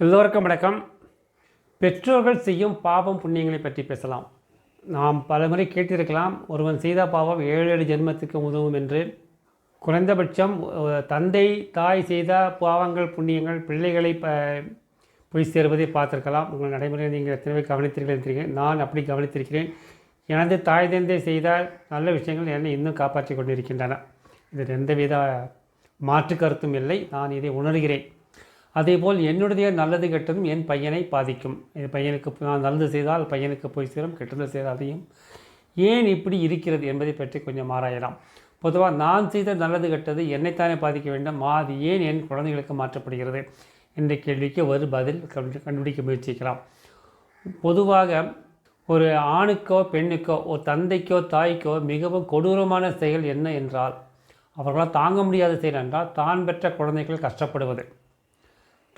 எல்லோருக்கும் வணக்கம். பெற்றோர்கள் செய்யும் பாவம் புண்ணியங்களை பற்றி பேசலாம். நாம் பலமுறை கேட்டிருக்கலாம் ஒருவன் செய்த பாவம் ஏழு ஏழு ஜென்மத்துக்கு உதவும் என்று. குறைந்தபட்சம் தந்தை தாய் செய்த பாவங்கள் புண்ணியங்கள் பிள்ளைகளை ப போய் சேர்வதை பார்த்துருக்கலாம். உங்கள் நடைமுறையை நீங்கள் எத்தனை பேர் கவனித்தீர்கள் தெரியும் நான் அப்படி கவனித்திருக்கிறேன். எனது தாய் தந்தை செய்த நல்ல விஷயங்கள் என்னை இன்னும் காப்பாற்றி கொண்டிருக்கின்றன. இதில் எந்தவித மாற்று கருத்தும் இல்லை. நான் இதை உணர்கிறேன். அதேபோல் என்னுடைய நல்லது கெட்டதும் என் பையனை பாதிக்கும். என் பையனுக்கு நான் நல்லது செய்தால் பையனுக்கு போய் சேரும் கெட்டது செய்தால் அதையும். ஏன் இப்படி இருக்கிறது என்பதை பற்றி கொஞ்சம் ஆராயலாம். பொதுவாக நான் செய்த நல்லது கெட்டது என்னைத்தானே பாதிக்க வேண்டும்? அது ஏன் என் குழந்தைகளுக்கு மாற்றப்படுகிறது? என்ற கேள்விக்கு ஒரு பதில் கண்டு கண்டுபிடிக்க முயற்சிக்கலாம். பொதுவாக ஒரு ஆணுக்கோ பெண்ணுக்கோ ஒரு தந்தைக்கோ தாய்க்கோ மிகவும் கொடூரமான செயல் என்ன என்றால் அவர்களால் தாங்க முடியாத செயல் என்றால் தான் பெற்ற குழந்தைகள் கஷ்டப்படுவது.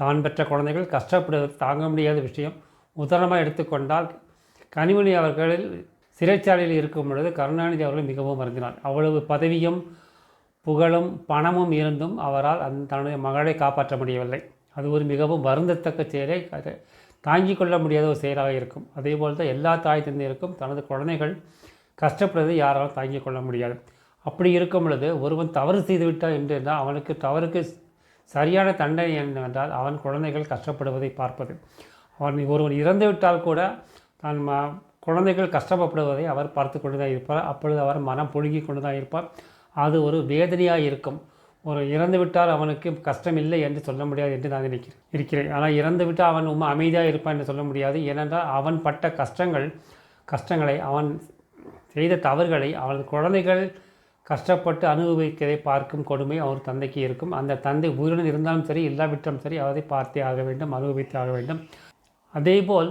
தான் பெற்ற குழந்தைகள் கஷ்டப்படுவது தாங்க முடியாத விஷயம். உதாரணமாக எடுத்துக்கொண்டால் கனிமொழி அவர்களில் சிறைச்சாலையில் இருக்கும் பொழுது கருணாநிதி அவர்கள் மிகவும் வருந்தினார். அவ்வளவு பதவியும் புகழும் பணமும் இருந்தும் அவரால் அந் தன்னுடைய மகளை காப்பாற்ற முடியவில்லை. அது ஒரு மிகவும் வருந்தத்தக்க செயலை தாங்கிக் கொள்ள முடியாத ஒரு செயலாக இருக்கும். அதேபோல் தான் எல்லா தாய் தந்தையருக்கும் தனது குழந்தைகள் கஷ்டப்படுவதை யாராலும் தாங்கிக் கொள்ள முடியாது. அப்படி இருக்கும் பொழுது ஒருவன் தவறு செய்துவிட்டான் என்று அவனுக்கு தவறுக்கு சரியான தண்டனை என்னவென்றால் அவன் குழந்தைகள் கஷ்டப்படுவதை பார்ப்பது. அவன் ஒருவன் இறந்துவிட்டால் கூட தான் ம குழந்தைகள் கஷ்டப்படுவதை அவர் பார்த்து கொண்டு தான் இருப்பார். அப்பொழுது அவர் மனம் புழுகி கொண்டு தான் இருப்பார். அது ஒரு வேதனையாக இருக்கும். ஒரு இறந்துவிட்டால் அவனுக்கு கஷ்டம் இல்லை என்று சொல்ல முடியாது என்று நான் நினைக்கிறேன் இருக்கிறேன். ஆனால் இறந்துவிட்டால் அவன் ரொம்ப அமைதியாக இருப்பான் என்று சொல்ல முடியாது. ஏனென்றால் அவன் பட்ட கஷ்டங்கள் கஷ்டங்களை அவன் செய்த தவறுகளை அவனது குழந்தைகள் கஷ்டப்பட்டு அனுபவிக்கிறதை பார்க்கும் கொடுமை அவர் தந்தைக்கு இருக்கும். அந்த தந்தை உயிருடன் இருந்தாலும் சரி இல்லாவிட்டாலும் சரி அவரை பார்த்தே ஆக வேண்டும் அனுபவித்தே ஆக வேண்டும். அதேபோல்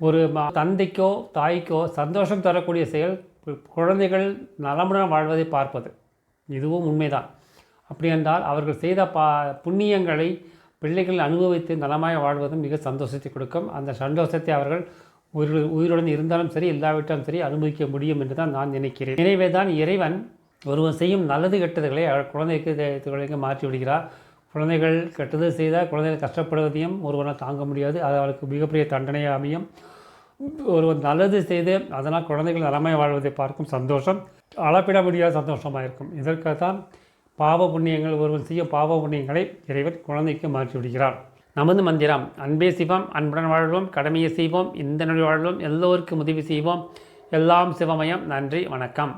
ஒரு தந்தைக்கோ தாய்க்கோ சந்தோஷம் தரக்கூடிய செயல் குழந்தைகள் நலமுடன் வாழ்வதை பார்ப்பது. இதுவும் உண்மைதான். அப்படி என்றால் அவர்கள் செய்த பா புண்ணியங்களை பிள்ளைகள் அனுபவித்து நலமாய் வாழ்வதும் மிக சந்தோஷத்தை கொடுக்கும். அந்த சந்தோஷத்தை அவர்கள் உயிர் உயிருடன் இருந்தாலும் சரி இல்லாவிட்டாலும் சரி அனுபவிக்க முடியும் என்று தான் நான் நினைக்கிறேன். எனவே தான் இறைவன் ஒருவன் செய்யும் நல்லது கெட்டதுகளை அவள் குழந்தைக்கு குழந்தைக்கு மாற்றி விடுகிறார். குழந்தைகள் கெட்டது செய்தால் குழந்தைகள் கஷ்டப்படுவதையும் ஒருவனால் தாங்க முடியாது. அது அவளுக்கு மிகப்பெரிய தண்டனையாக அமையும். ஒருவன் நல்லது செய்து அதனால் குழந்தைகள் நலமாய் வாழ்வதை பார்க்கும் சந்தோஷம். அளப்பிட முடியாத சந்தோஷமாக இருக்கும். இதற்காகத்தான் பாவ புண்ணியங்கள் ஒருவன் செய்யும் பாவ புண்ணியங்களை இறைவன் குழந்தைக்கு மாற்றி விடுகிறார். நமது மந்திரம் அன்பே சிவம் அன்புடன் வாழ்வோம் கடமையை செய்வோம் இந்த நொழி வாழ்வோம் எல்லோருக்கும் உதவி செய்வோம். எல்லாம் சிவமயம். நன்றி வணக்கம்.